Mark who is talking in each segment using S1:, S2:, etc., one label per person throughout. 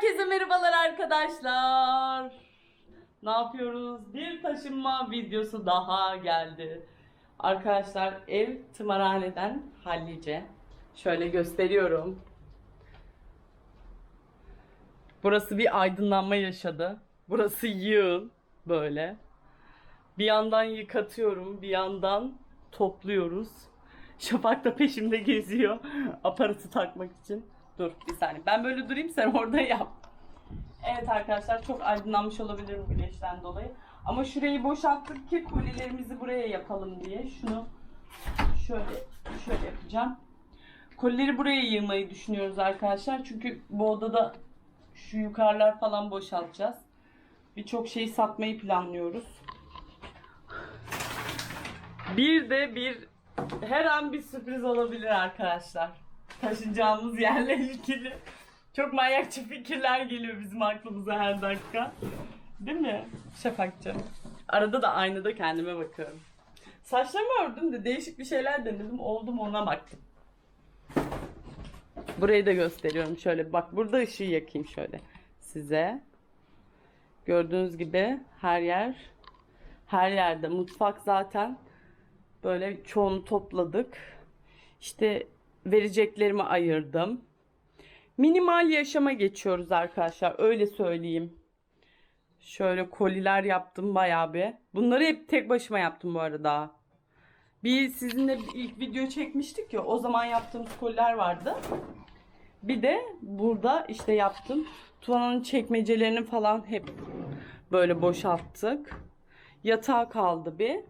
S1: Herkese merhabalar arkadaşlar. Ne yapıyoruz? Bir taşınma videosu daha geldi. Arkadaşlar ev tımarhaneden hallice. Şöyle gösteriyorum. Burası bir aydınlanma yaşadı. Burası yığıl böyle. Bir yandan yıkatıyorum, bir yandan topluyoruz. Şafak da peşimde geziyor aparatı takmak için. Dur bir saniye. Ben böyle durayım sen orada yap. Evet arkadaşlar çok aydınlanmış olabilir bu güneşten dolayı. Ama şurayı boşalttık ki kolilerimizi buraya yapalım diye. Şunu şöyle şöyle yapacağım. Kolileri buraya yığmayı düşünüyoruz arkadaşlar. Çünkü bu odada şu yukarılar falan boşaltacağız. Birçok şeyi satmayı planlıyoruz. Bir de bir her an bir sürpriz olabilir arkadaşlar. Taşınacağımız yerle ilgili. Çok manyakça fikirler geliyor bizim aklımıza her dakika. Değil mi Şafakcığım? Arada da aynada kendime bakıyorum. Saçlarımı ördüm de değişik bir şeyler denedim. Oldu mu ona baktım. Burayı da gösteriyorum şöyle. Bak burada ışığı yakayım şöyle size. Gördüğünüz gibi her yer her yerde mutfak zaten böyle çoğunu topladık. İşte vereceklerimi ayırdım. Minimal yaşama geçiyoruz arkadaşlar. Öyle söyleyeyim. Şöyle koliler yaptım bayağı bir. Bunları hep tek başıma yaptım bu arada. Bir sizinle ilk video çekmiştik ya. O zaman yaptığımız koliler vardı. Bir de burada işte yaptım. Tuvanın çekmecelerini falan hep böyle boşalttık. Yatağı kaldı bir.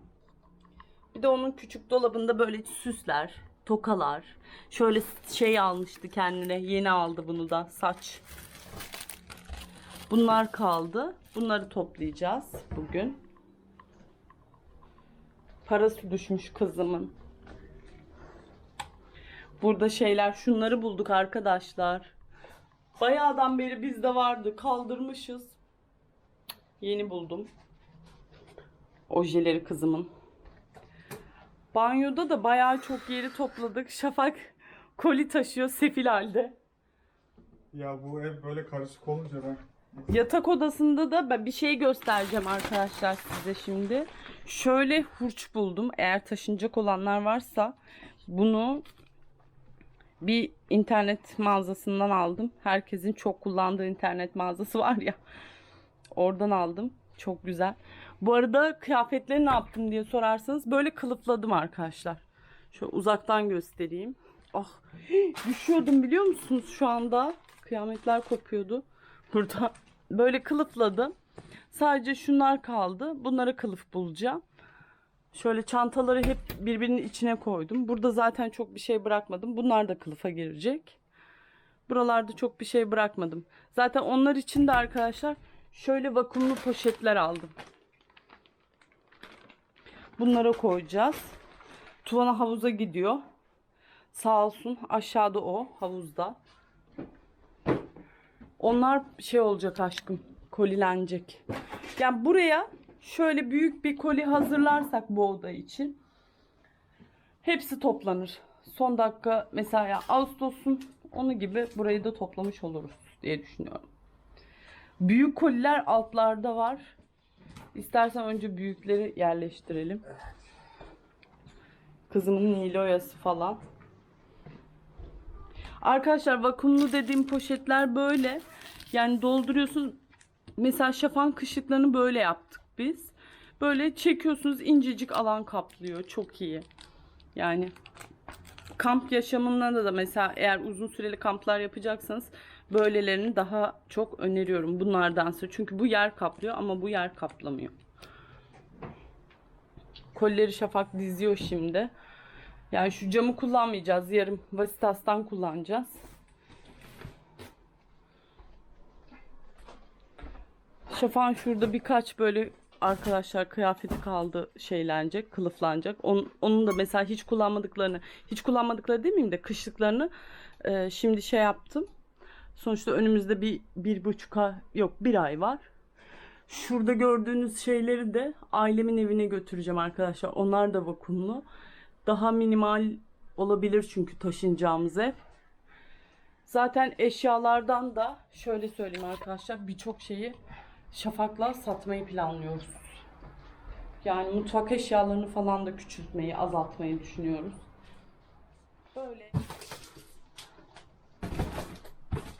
S1: Bir de onun küçük dolabında böyle süsler, tokalar. Şöyle şey almıştı kendine. Yeni aldı bunu da. Saç. Bunlar kaldı. Bunları toplayacağız bugün. Parası düşmüş kızımın. Burada şeyler şunları bulduk arkadaşlar. Bayağıdan beri bizde vardı. Kaldırmışız. Yeni buldum. Ojeleri kızımın. Banyoda da bayağı çok yeri topladık. Şafak koli taşıyor sefil halde.
S2: Ya bu ev böyle karışık olunca ben
S1: Yatak odasında da ben bir şey göstereceğim arkadaşlar size şimdi. Şöyle hurç buldum. Eğer taşınacak olanlar varsa bunu bir internet mağazasından aldım. Herkesin çok kullandığı internet mağazası var ya. Oradan aldım. Çok güzel. Bu arada kıyafetleri ne yaptım diye sorarsanız böyle kılıfladım arkadaşlar. Şöyle uzaktan göstereyim. Ah düşüyordum biliyor musunuz şu anda? Kıyametler kopuyordu. Burada böyle kılıfladım. Sadece şunlar kaldı. Bunlara kılıf bulacağım. Şöyle çantaları hep birbirinin içine koydum. Burada zaten çok bir şey bırakmadım. Bunlar da kılıfa girecek. Buralarda çok bir şey bırakmadım. Zaten onlar için de arkadaşlar şöyle vakumlu poşetler aldım. Bunlara koyacağız. Tuvana havuza gidiyor. Sağ olsun aşağıda o havuzda. Onlar şey olacak aşkım. Kolilenecek. Yani buraya şöyle büyük bir koli hazırlarsak bu oda için hepsi toplanır. Son dakika mesela Ağustos'un onu gibi burayı da toplamış oluruz diye düşünüyorum. Büyük koliler altlarda var. İstersen önce büyükleri yerleştirelim. Kızımın Niloyası falan. Arkadaşlar vakumlu dediğim poşetler böyle. Yani dolduruyorsun. Mesela şafan kışlıklarını böyle yaptık biz. Böyle çekiyorsunuz incecik alan kaplıyor. Çok iyi. Yani kamp yaşamında da mesela eğer uzun süreli kamplar yapacaksanız böylelerini daha çok öneriyorum bunlardansa. Çünkü bu yer kaplıyor ama bu yer kaplamıyor. Kolleri şafak diziyor şimdi. Yani şu camı kullanmayacağız. Yarım Vasitas'tan kullanacağız. Şafan şurada birkaç böyle arkadaşlar kıyafeti kaldı şeylenecek, kılıflanacak. Onun, onun da mesela hiç kullanmadıklarını, hiç kullanmadıkları demeyeyim de kışlıklarını e, şimdi şey yaptım. Sonuçta önümüzde bir, bir buçuk ay, yok bir ay var. Şurada gördüğünüz şeyleri de ailemin evine götüreceğim arkadaşlar. Onlar da vakumlu. Daha minimal olabilir çünkü taşınacağımız ev. Zaten eşyalardan da şöyle söyleyeyim arkadaşlar birçok şeyi Şafak'la satmayı planlıyoruz. Yani mutfak eşyalarını falan da küçültmeyi, azaltmayı düşünüyoruz.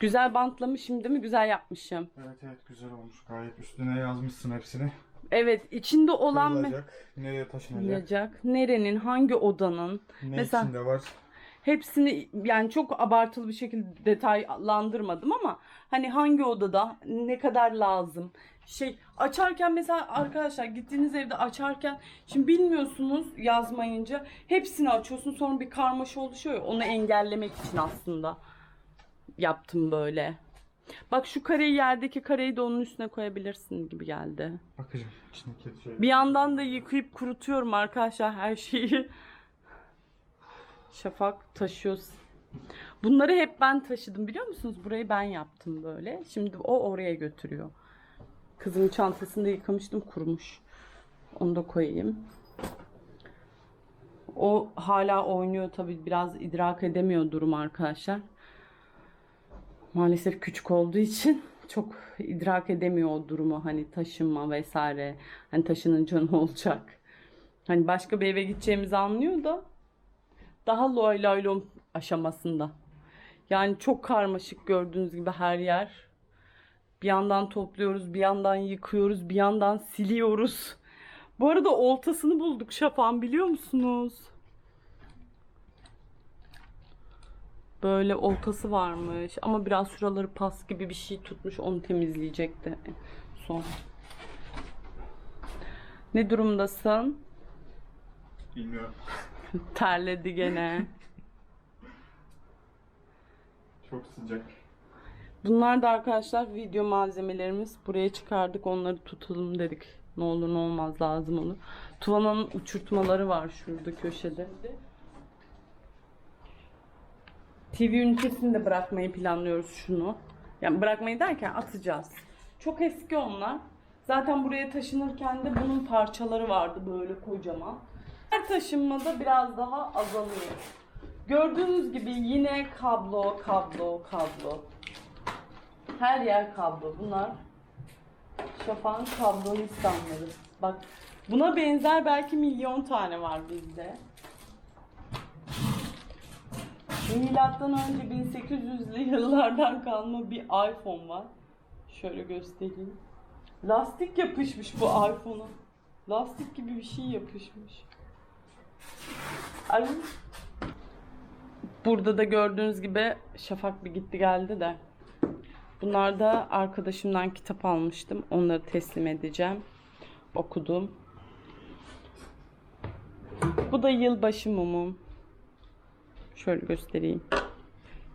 S1: Güzel bantlamışım değil mi? Güzel yapmışım.
S2: Evet evet güzel olmuş. Gayet üstüne yazmışsın hepsini.
S1: Evet, içinde olan mı?
S2: Kırılacak. Nereye taşınacak?
S1: Olacak. Nerenin, hangi odanın?
S2: Ne
S1: Mesela-
S2: içinde var?
S1: Hepsini yani çok abartılı bir şekilde detaylandırmadım ama hani hangi odada ne kadar lazım? Şey açarken mesela arkadaşlar gittiğiniz evde açarken şimdi bilmiyorsunuz yazmayınca hepsini açıyorsun sonra bir karmaşa oluşuyor ya onu engellemek için aslında yaptım böyle. Bak şu kareyi yerdeki kareyi de onun üstüne koyabilirsin gibi geldi.
S2: Bakacağım içindeki şey.
S1: Bir yandan da yıkayıp kurutuyorum arkadaşlar her şeyi. Şafak taşıyoruz. Bunları hep ben taşıdım biliyor musunuz? Burayı ben yaptım böyle. Şimdi o oraya götürüyor. Kızımın çantasını da yıkamıştım kurumuş. Onu da koyayım. O hala oynuyor tabii biraz idrak edemiyor durum arkadaşlar. Maalesef küçük olduğu için çok idrak edemiyor o durumu hani taşınma vesaire. Hani taşınınca ne olacak? Hani başka bir eve gideceğimizi anlıyor da daha loy loy lom aşamasında. Yani çok karmaşık gördüğünüz gibi her yer. Bir yandan topluyoruz, bir yandan yıkıyoruz, bir yandan siliyoruz. Bu arada oltasını bulduk Şafan biliyor musunuz? Böyle oltası varmış ama biraz şuraları pas gibi bir şey tutmuş onu temizleyecekti son. Ne durumdasın?
S2: Bilmiyorum.
S1: Terledi gene.
S2: Çok sıcak.
S1: Bunlar da arkadaşlar video malzemelerimiz. Buraya çıkardık onları tutalım dedik. Ne olur ne olmaz lazım olur. Tuvanın uçurtmaları var şurada köşede. TV ünitesini de bırakmayı planlıyoruz şunu. Yani bırakmayı derken atacağız. Çok eski onlar. Zaten buraya taşınırken de bunun parçaları vardı böyle kocaman. Her taşınmada biraz daha azalıyor. Gördüğünüz gibi yine kablo, kablo, kablo. Her yer kablo. Bunlar şafağın kablolu İslamları. Bak buna benzer belki milyon tane var bizde. Milattan önce 1800'lü yıllardan kalma bir iPhone var. Şöyle göstereyim. Lastik yapışmış bu iPhone'a. Lastik gibi bir şey yapışmış. Ay. Burada da gördüğünüz gibi Şafak bir gitti geldi de. Bunlar da arkadaşımdan kitap almıştım. Onları teslim edeceğim. Okudum. Bu da yılbaşı mumum. Şöyle göstereyim.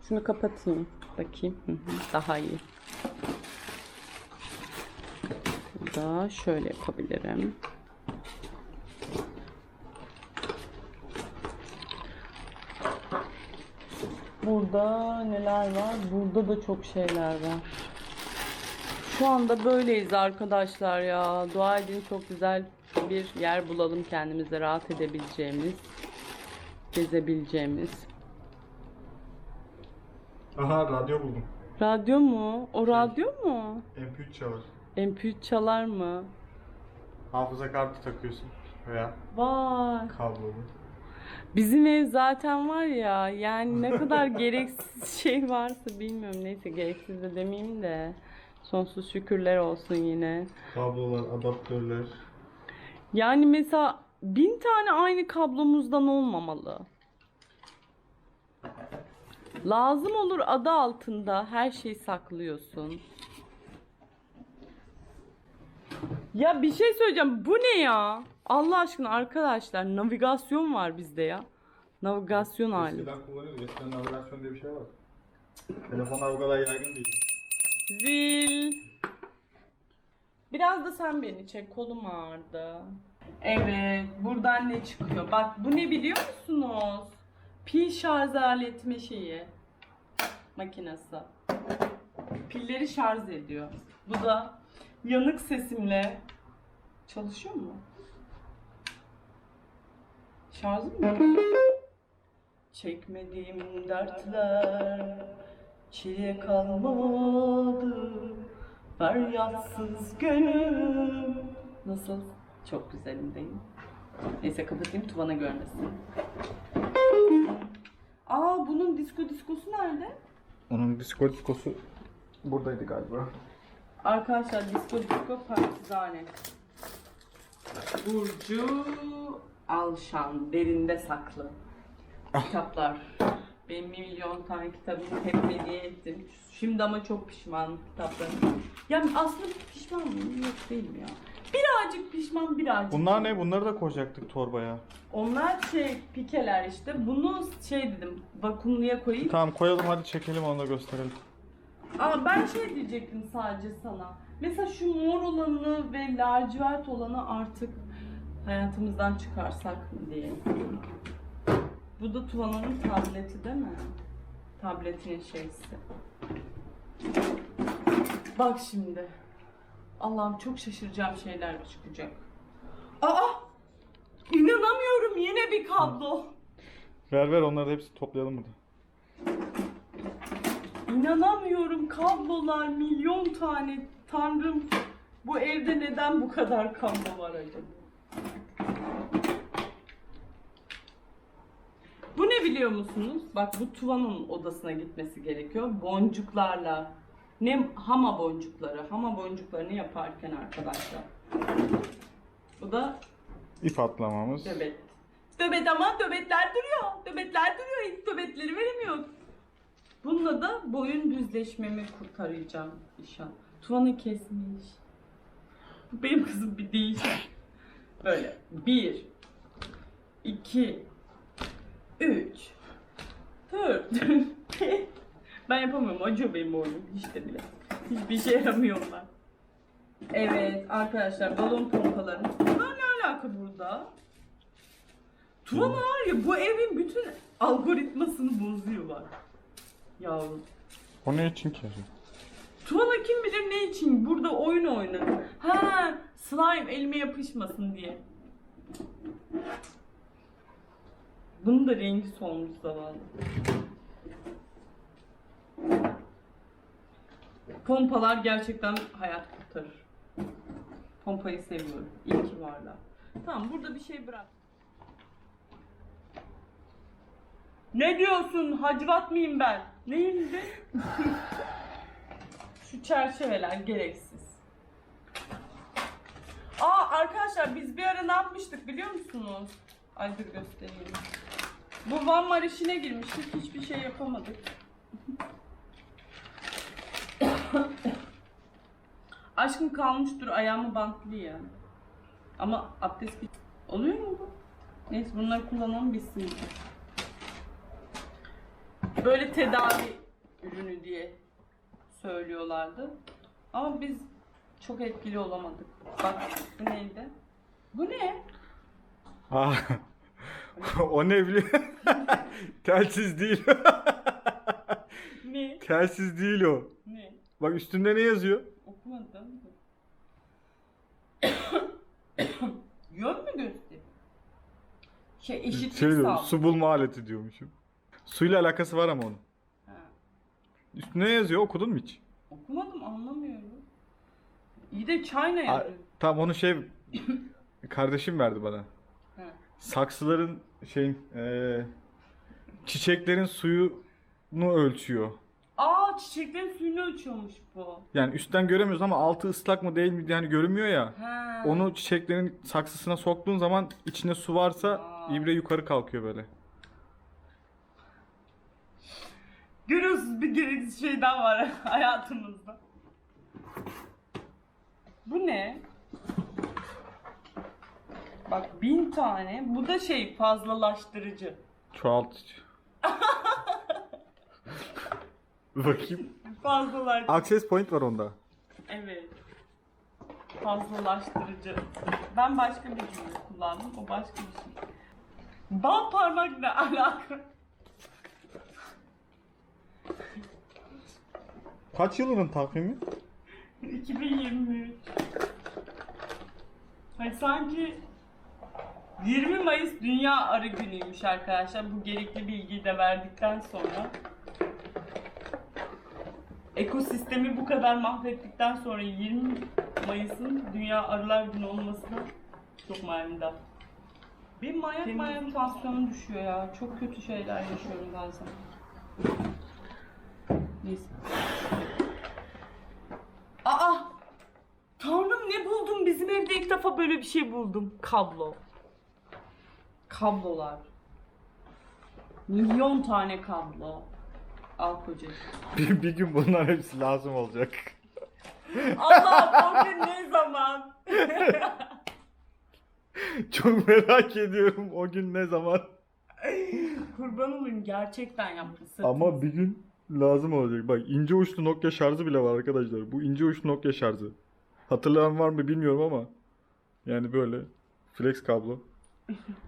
S1: Şunu kapatayım. Bakayım. Daha iyi. Bu da şöyle yapabilirim. Burada neler var? Burada da çok şeyler var. Şu anda böyleyiz arkadaşlar ya. Dua edin çok güzel bir yer bulalım kendimize rahat edebileceğimiz, gezebileceğimiz.
S2: Aha radyo buldum.
S1: Radyo mu? O radyo mu?
S2: MP3 çalar.
S1: MP3 çalar mı?
S2: Hafıza kartı takıyorsun. Veya
S1: Vay.
S2: kablolu.
S1: Bizim ev zaten var ya yani ne kadar gereksiz şey varsa bilmiyorum neyse gereksiz de demeyeyim de sonsuz şükürler olsun yine.
S2: Kablolar, adaptörler.
S1: Yani mesela bin tane aynı kablomuzdan olmamalı. Lazım olur adı altında her şeyi saklıyorsun. Ya bir şey söyleyeceğim. Bu ne ya? Allah aşkına arkadaşlar navigasyon var bizde ya. Navigasyon hali.
S2: Eskiden kullanıyorduk. Eskiden navigasyon diye bir şey var. Telefonlar bu kadar yaygın değil.
S1: Zil. Biraz da sen beni çek. Kolum ağrıdı. Evet. Buradan ne çıkıyor? Bak bu ne biliyor musunuz? Pil şarj aletme şeyi. Makinesi. Pilleri şarj ediyor. Bu da yanık sesimle çalışıyor mu? Şarjı mı? Çekmediğim dertler Çile kalmadı Feryatsız gönül Nasıl? Çok güzelim değil mi? Neyse kapatayım Tuvan'a görmesin. Aa bunun disko diskosu nerede?
S2: Onun disko diskosu buradaydı galiba.
S1: Arkadaşlar disko disko partizane. Burcu Alşan derinde saklı. Kitaplar. Benim bir milyon tane kitabımı hep hediye ettim. Şimdi ama çok pişmanım kitaplarım. Yani aslında pişman mıyım? Yok değilim ya. Birazcık pişman birazcık.
S2: Bunlar ne? Bunları da koyacaktık torbaya.
S1: Onlar şey pikeler işte. Bunu şey dedim vakumluya koyayım.
S2: Tamam koyalım hadi çekelim onu da gösterelim.
S1: Aa ben şey diyecektim sadece sana. Mesela şu mor olanı ve lacivert olanı artık hayatımızdan çıkarsak mı diye. Bu da Tuvana'nın tableti değil mi? Tabletinin şeysi. Bak şimdi. Allah'ım çok şaşıracağım şeyler çıkacak. Aa! İnanamıyorum yine bir kablo.
S2: Ver ver onları da hepsini toplayalım burada.
S1: İnanamıyorum kablolar milyon tane. Tanrım bu evde neden bu kadar kablo var acaba? Bu ne biliyor musunuz? Bak bu Tuvan'ın odasına gitmesi gerekiyor. Boncuklarla. Ne hama boncukları. Hama boncuklarını yaparken arkadaşlar. Bu da
S2: İp atlamamız.
S1: Döbet. Döbet ama döbetler duruyor. Döbetler duruyor. Hiç döbetleri veremiyor. Bununla da boyun düzleşmemi kurtaracağım inşallah. Tuvanı kesmiş. Bu benim kızım bir değişik. Böyle. Bir. iki, Üç. Dört. Ben yapamıyorum. Acıyor benim boynum. Hiç de bile. Hiçbir şey yaramıyorlar. Evet arkadaşlar balon pompalarım. Bunlar ne alaka burada? Tuvan var ya bu evin bütün algoritmasını bozuyorlar. Yavrum.
S2: O ne için ki?
S1: Tuvan'a kim bilir ne için burada oyun oynadı. Ha slime elime yapışmasın diye. Bunun da rengi solmuş zavallı. Pompalar gerçekten hayat kurtarır. Pompayı seviyorum. İyi ki varlar. Tamam burada bir şey bırak. Ne diyorsun? Hacivat mıyım ben? Neyim? Şu çerçeveler gereksiz. Aa arkadaşlar biz bir ara ne yapmıştık biliyor musunuz? Ay dur göstereyim. Bu Van Mar işine girmiştik. Hiçbir şey yapamadık. Aşkım kalmıştır ayağımı bantlı ya. Ama abdest bit... Oluyor mu bu? Neyse bunları kullanalım bitsin. Böyle tedavi ürünü diye söylüyorlardı. Ama biz çok etkili olamadık. Bak bu neydi? Bu ne?
S2: Aa. o ne biliyor? Telsiz değil.
S1: Ne?
S2: Telsiz değil o.
S1: Ne?
S2: Bak üstünde ne yazıyor?
S1: Okumadım da. Yön mü göster? Şey eşitlik
S2: Şey diyor,
S1: sağ.
S2: su bulma aleti diyormuşum. Suyla alakası var ama onun.
S1: Ha.
S2: Üstünde ne yazıyor? Okudun mu hiç?
S1: Okumadım anlamıyorum. İyi de China
S2: Aa,
S1: yazıyor.
S2: Tamam onu şey kardeşim verdi bana.
S1: Ha.
S2: Saksıların şeyin eee, çiçeklerin suyunu ölçüyor.
S1: Aa çiçeklerin suyunu ölçüyormuş bu.
S2: Yani üstten göremiyoruz ama altı ıslak mı değil mi yani görünmüyor ya.
S1: Ha.
S2: Onu çiçeklerin saksısına soktuğun zaman içinde su varsa
S1: Aa.
S2: ibre yukarı kalkıyor böyle.
S1: Görüyorsunuz bir gereksiz şey daha var hayatımızda. Bu ne? Bak bin tane. Bu da şey fazlalaştırıcı.
S2: Çoğaltıcı. Bakayım.
S1: Fazlalaştırıcı.
S2: Access point var onda.
S1: Evet. Fazlalaştırıcı. Ben başka bir cümle kullandım. O başka bir şey. Bal parmak ne alaka?
S2: Kaç yılının takvimi?
S1: 2023. Hayır sanki 20 Mayıs Dünya Arı Günü'ymüş arkadaşlar. Bu gerekli bilgiyi de verdikten sonra. Ekosistemi bu kadar mahvettikten sonra 20 Mayıs'ın Dünya Arılar Günü olmasına çok manidar. Bir manyak manyak tansiyonum düşüyor ya. Çok kötü şeyler yaşıyorum bazen. Neyse. Aa! Tanrım ne buldum? Bizim evde ilk defa böyle bir şey buldum. Kablo. Kablolar. Milyon tane kablo. Al kocacığım.
S2: Bir, bir gün bunların hepsi lazım olacak.
S1: Allah o gün ne zaman?
S2: Çok merak ediyorum o gün ne zaman.
S1: Kurban olayım gerçekten yapmışsın.
S2: Ama bir gün lazım olacak. Bak ince uçlu Nokia şarjı bile var arkadaşlar. Bu ince uçlu Nokia şarjı. Hatırlayan var mı bilmiyorum ama. Yani böyle flex kablo.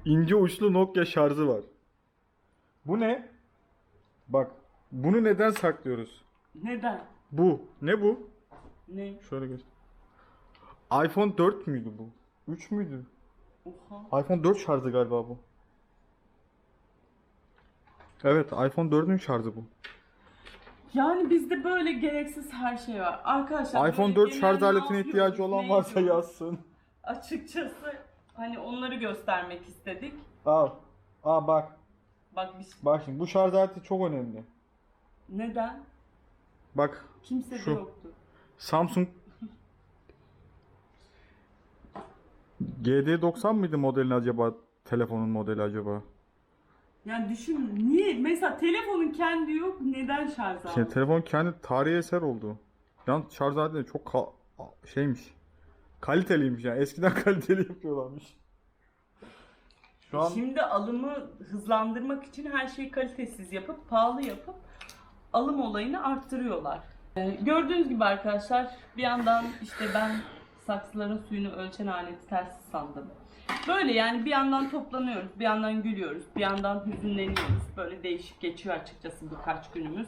S2: İnce uçlu Nokia şarjı var. Bu ne? Bak bunu neden saklıyoruz?
S1: Neden?
S2: Bu. Ne bu?
S1: Ne?
S2: Şöyle göster. iPhone 4 müydü bu? 3 müydü?
S1: Oha.
S2: iPhone 4 şarjı galiba bu. Evet, iPhone 4'ün şarjı bu.
S1: Yani bizde böyle gereksiz her şey var. Arkadaşlar
S2: iPhone
S1: böyle
S2: 4
S1: genel
S2: şarj
S1: ne
S2: aletine ihtiyacı olan varsa yazsın.
S1: Açıkçası hani onları göstermek istedik.
S2: Al. Aa bak.
S1: Bak bir
S2: Bak şimdi bu şarj aleti çok önemli.
S1: Neden?
S2: Bak
S1: Kimse
S2: Şu.
S1: de yoktu.
S2: Samsung GD90 mıydı modelin acaba? Telefonun modeli acaba?
S1: Yani düşün niye mesela telefonun kendi yok neden şarj
S2: Şey,
S1: aldı?
S2: telefon kendi tarihi eser oldu. Yalnız şarj aleti de çok ka- şeymiş. Kaliteliymiş yani. Eskiden kaliteli yapıyorlarmış. Şu an
S1: Şimdi alımı hızlandırmak için her şeyi kalitesiz yapıp pahalı yapıp alım olayını arttırıyorlar. Ee, gördüğünüz gibi arkadaşlar bir yandan işte ben saksıların suyunu ölçen aleti ters sandım. Böyle yani bir yandan toplanıyoruz, bir yandan gülüyoruz, bir yandan hüzünleniyoruz. Böyle değişik geçiyor açıkçası birkaç günümüz.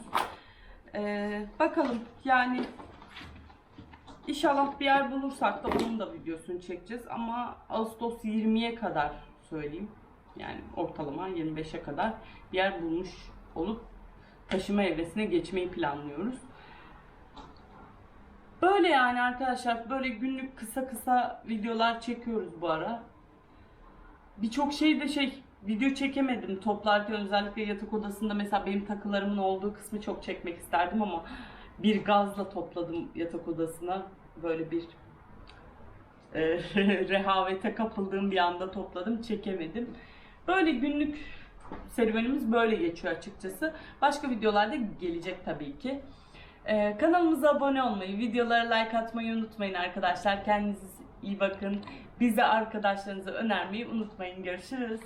S1: Ee, bakalım yani İnşallah bir yer bulursak da onun da videosunu çekeceğiz ama Ağustos 20'ye kadar söyleyeyim. Yani ortalama 25'e kadar yer bulmuş olup taşıma evresine geçmeyi planlıyoruz. Böyle yani arkadaşlar böyle günlük kısa kısa videolar çekiyoruz bu ara. Birçok şey de şey video çekemedim toplarken özellikle yatak odasında mesela benim takılarımın olduğu kısmı çok çekmek isterdim ama bir gazla topladım yatak odasına böyle bir e, rehavete kapıldığım bir anda topladım çekemedim. Böyle günlük serüvenimiz böyle geçiyor açıkçası. Başka videolarda gelecek tabii ki. Ee, kanalımıza abone olmayı, videolara like atmayı unutmayın arkadaşlar. Kendinize iyi bakın. Bize arkadaşlarınıza önermeyi unutmayın. Görüşürüz.